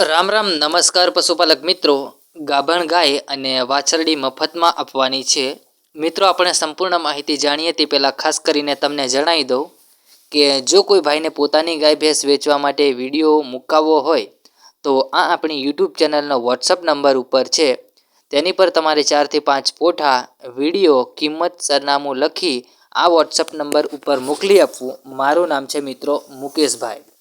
રામ રામ, નમસ્કાર પશુપાલક મિત્રો. ગાભણ ગાય અને વાછરડી મફતમાં આપવાની છે. મિત્રો, આપણે સંપૂર્ણ માહિતી જાણીએ તે પહેલાં ખાસ કરીને તમને જણાવી દઉં કે જો કોઈ ભાઈને પોતાની ગાય ભેંસ વેચવા માટે વીડિયો મુકાવવો હોય, તો આ આપણી યુટ્યુબ ચેનલનો વોટ્સઅપ નંબર ઉપર છે. તેની પર તમારે ચારથી પાંચ પોઠા વીડિયો કિંમત સરનામું લખી આ વોટ્સઅપ નંબર ઉપર મોકલી આપવું. મારું નામ છે મિત્રો મુકેશભાઈ.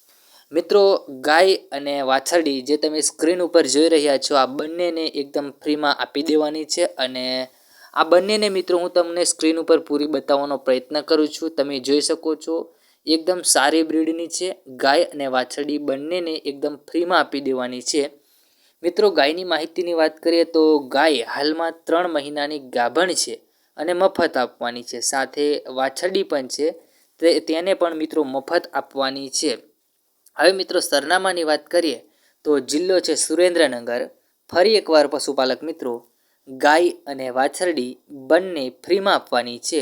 મિત્રો, ગાય અને વાછરડી જે તમે સ્ક્રીન ઉપર જોઈ રહ્યા છો, આ બંનેને એકદમ ફ્રીમાં આપી દેવાની છે અને આ બંનેને મિત્રો હું તમને સ્ક્રીન ઉપર પૂરી બતાવવાનો પ્રયત્ન કરું છું. તમે જોઈ શકો છો, એકદમ સારી બ્રીડની છે. ગાય અને વાછરડી બંનેને એકદમ ફ્રીમાં આપી દેવાની છે. મિત્રો, ગાયની માહિતીની વાત કરીએ તો ગાય હાલમાં ત્રણ મહિનાની ગાભણ છે અને મફત આપવાની છે. સાથે વાછરડી પણ છે, તે, તેને પણ મિત્રો મફત આપવાની છે. હવે મિત્રો સરનામાની વાત કરીએ તો જિલ્લો છે સુરેન્દ્રનગર. ફરી એકવાર પશુપાલક મિત્રો, ગાય અને વાછરડી બંને ફ્રીમાં આપવાની છે.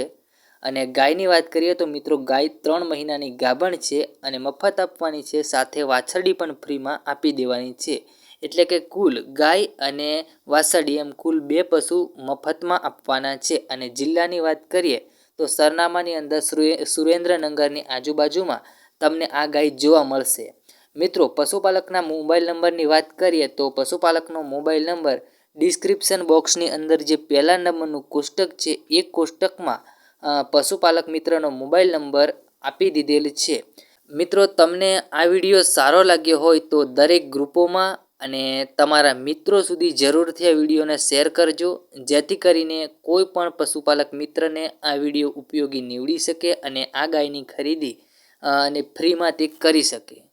અને ગાયની વાત કરીએ તો મિત્રો ગાય ત્રણ મહિનાની ગાભણ છે અને મફત આપવાની છે, સાથે વાછરડી પણ ફ્રીમાં આપી દેવાની છે. એટલે કે કુલ ગાય અને વાછરડી એમ કુલ બે પશુ મફતમાં આપવાના છે. અને જિલ્લાની વાત કરીએ તો સરનામાની અંદર સુરેન્દ્રનગરની આજુબાજુમાં તમને આ ગાય જોવા મળશે. મિત્રો, પશુપાલકના મોબાઈલ નંબરની વાત કરીએ તો પશુપાલકનો મોબાઈલ નંબર ડિસ્ક્રિપ્શન બોક્સની અંદર જે પહેલા નંબરનું કોષ્ટક છે, એ કોષ્ટકમાં પશુપાલક મિત્રનો મોબાઈલ નંબર આપી દીધેલ છે. મિત્રો, તમને આ વીડિયો સારો લાગ્યો હોય તો દરેક ગ્રુપોમાં અને તમારા મિત્રો સુધી જરૂરથી આ વિડીયોને શેર કરજો, જેથી કરીને કોઈ પણ પશુપાલક મિત્રને આ વીડિયો ઉપયોગી નીવડી શકે અને આ ગાયની ખરીદી અને ફ્રીમાં તે કરી શકે.